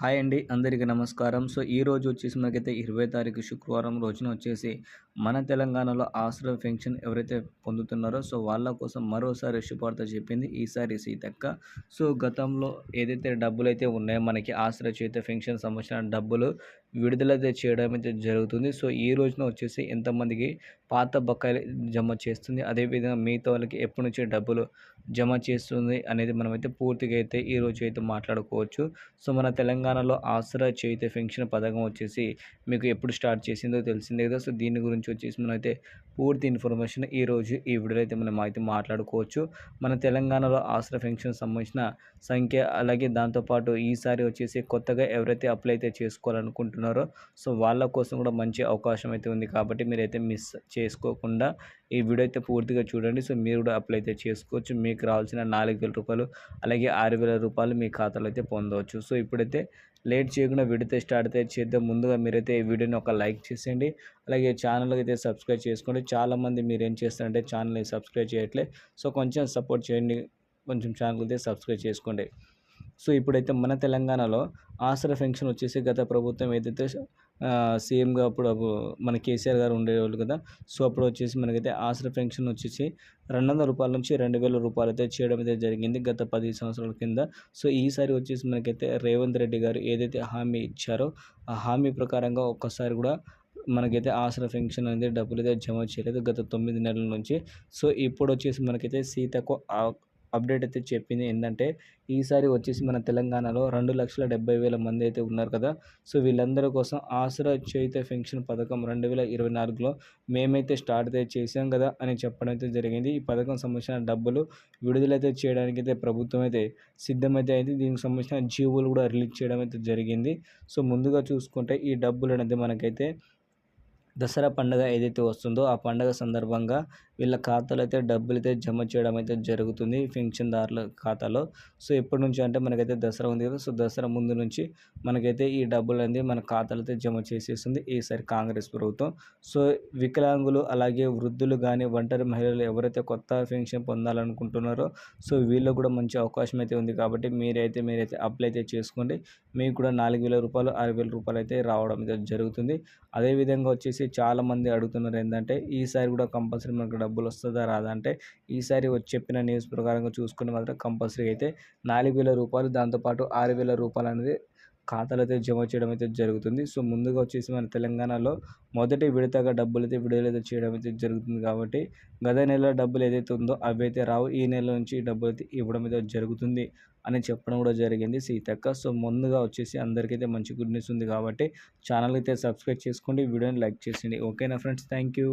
Hi అండి అందరికీ నమస్కారం. సో ఈ రోజు వచ్చేసి మనకైతే ఇరవై తారీఖు శుక్రవారం రోజున వచ్చేసి మన తెలంగాణలో ఆశ్రయ పెన్షన్ ఎవరైతే పొందుతున్నారో సో వాళ్ళ కోసం మరోసారి శుభార్త చెప్పింది ఈసారి సీతక్క. సో గతంలో ఏదైతే డబ్బులు అయితే ఉన్నాయో మనకి ఆశ్రయ చేత పెన్షన్ సంబంధించిన డబ్బులు విడుదలైతే చేయడం అయితే జరుగుతుంది. సో ఈ రోజున వచ్చేసి ఎంతమందికి పాత బకాయిలు జమ చేస్తుంది? అదేవిధంగా మిగతా వాళ్ళకి ఎప్పటి నుంచి డబ్బులు జమ చేస్తుంది అనేది మనమైతే పూర్తిగా అయితే ఈ రోజు అయితే మాట్లాడుకోవచ్చు. సో మన తెలంగాణలో ఆసరా చేయితే పెన్షన్ పథకం వచ్చేసి మీకు ఎప్పుడు స్టార్ట్ చేసిందో తెలిసిందే కదా. సో దీని గురించి వచ్చేసి మనమైతే పూర్తి ఇన్ఫర్మేషన్ ఈరోజు ఈ వీడియోలో అయితే మనం అయితే మాట్లాడుకోవచ్చు. మన తెలంగాణలో ఆసరా పెన్షన్ సంబంధించిన సంఖ్య అలాగే దాంతోపాటు ఈసారి వచ్చేసి కొత్తగా ఎవరైతే అప్లై అయితే చేసుకోవాలనుకుంటున్నారో సో వాళ్ళ కోసం కూడా మంచి అవకాశం అయితే ఉంది కాబట్టి మీరైతే మిస్ చేసుకోకుండా ఈ వీడియో అయితే పూర్తిగా చూడండి. సో మీరు కూడా అప్లై అయితే చేసుకోవచ్చు. మీకు రావాల్సిన నాలుగు వేల రూపాయలు అలాగే ఆరు వేల రూపాయలు మీ ఖాతాలో అయితే పొందవచ్చు. సో ఇప్పుడైతే లేట్ చేయకుండా వీడితే స్టార్ట్ అయితే చేద్దాం. ముందుగా మీరైతే ఈ వీడియోని ఒక లైక్ చేసేయండి. అలాగే ఛానల్కి అయితే సబ్స్క్రైబ్ చేసుకోండి. చాలామంది మీరు ఏం చేస్తారంటే ఛానల్ని సబ్స్క్రైబ్ చేయట్లే. సో కొంచెం సపోర్ట్ చేయండి. కొంచెం ఛానల్ అయితే సబ్స్క్రైబ్ చేసుకోండి. సో ఇప్పుడైతే మన తెలంగాణలో ఆసరా ఫెన్షన్ వచ్చేసి గత ప్రభుత్వం ఏదైతే సీఎంగా అప్పుడు మన కేసీఆర్ గారు ఉండేవాళ్ళు కదా సో అప్పుడు వచ్చేసి మనకైతే ఆసరా పెన్షన్ వచ్చేసి రెండు వందల రూపాయల నుంచి రెండు వేల రూపాయలు అయితే చేయడం అయితే జరిగింది గత పది సంవత్సరాల కింద. సో ఈసారి వచ్చేసి మనకైతే రేవంత్ రెడ్డి గారు ఏదైతే హామీ ఇచ్చారో ఆ హామీ ప్రకారంగా ఒక్కసారి కూడా మనకైతే ఆసరా పెన్షన్ అనేది డబ్బులు అయితే జమ చేయలేదు గత తొమ్మిది నెలల నుంచి. సో ఇప్పుడు వచ్చేసి మనకైతే సీతకు అప్డేట్ అయితే చెప్పింది. ఏంటంటే ఈసారి వచ్చేసి మన తెలంగాణలో రెండు లక్షల డెబ్బై వేల మంది అయితే ఉన్నారు కదా. సో వీళ్ళందరి కోసం ఆసరా చైత పెన్షన్ పథకం రెండు వేల ఇరవై నాలుగులో మేమైతే స్టార్ట్ అయితే చేసాం కదా అని చెప్పడం అయితే జరిగింది. ఈ పథకం సంబంధించిన డబ్బులు విడుదలైతే చేయడానికి అయితే ప్రభుత్వం అయితే సిద్ధమైతే అయితే దీనికి సంబంధించిన జీవోలు కూడా రిలీజ్ చేయడం అయితే జరిగింది. సో ముందుగా చూసుకుంటే ఈ డబ్బులు అనేది మనకైతే దసరా పండుగ ఏదైతే వస్తుందో ఆ పండుగ సందర్భంగా వీళ్ళ ఖాతాలో అయితే డబ్బులు అయితే జమ చేయడం అయితే జరుగుతుంది పెన్షన్దారుల ఖాతాలో. సో ఎప్పటి నుంచి అంటే మనకైతే దసరా ఉంది కదా సో దసరా ముందు నుంచి మనకైతే ఈ డబ్బులు అనేది మన ఖాతాలో అయితే జమ చేసేస్తుంది ఈసారి కాంగ్రెస్ ప్రభుత్వం. సో వికలాంగులు అలాగే వృద్ధులు కానీ ఒంటరి మహిళలు ఎవరైతే కొత్త పెన్షన్ పొందాలనుకుంటున్నారో సో వీళ్ళు కూడా మంచి అవకాశం అయితే ఉంది కాబట్టి మీరైతే మీరైతే అప్లై అయితే చేసుకోండి. మీకు కూడా నాలుగు వేల రూపాయలు ఆరు వేల రూపాయలు అయితే రావడం అయితే జరుగుతుంది. అదేవిధంగా వచ్చేసి చాలామంది అడుగుతున్నారు ఏంటంటే ఈసారి కూడా కంపల్సరీ మనకు డబ్బులు వస్తుందా రాదా? అంటే ఈసారి వచ్చి చెప్పిన న్యూస్ ప్రకారంగా చూసుకుని మాత్రం కంపల్సరీ అయితే నాలుగు వేల రూపాయలు దాంతోపాటు ఆరు వేల రూపాయలు అనేది ఖాతాలు అయితే జమ చేయడం అయితే జరుగుతుంది. సో ముందుగా వచ్చేసి మన తెలంగాణలో మొదటి విడతగా డబ్బులు అయితే విడుదల చేయడం అయితే జరుగుతుంది కాబట్టి గత నెల డబ్బులు ఏదైతే ఉందో అవి అయితే రావు ఈ నెల నుంచి డబ్బులు అయితే ఇవ్వడం అయితే జరుగుతుంది అని చెప్పడం కూడా జరిగింది. సీతక్క సో ముందుగా వచ్చేసి అందరికైతే మంచి గుడ్ న్యూస్ ఉంది కాబట్టి ఛానల్ అయితే సబ్స్క్రైబ్ చేసుకోండి వీడియోని లైక్ చేసేయండి. ఓకేనా ఫ్రెండ్స్? Thank you.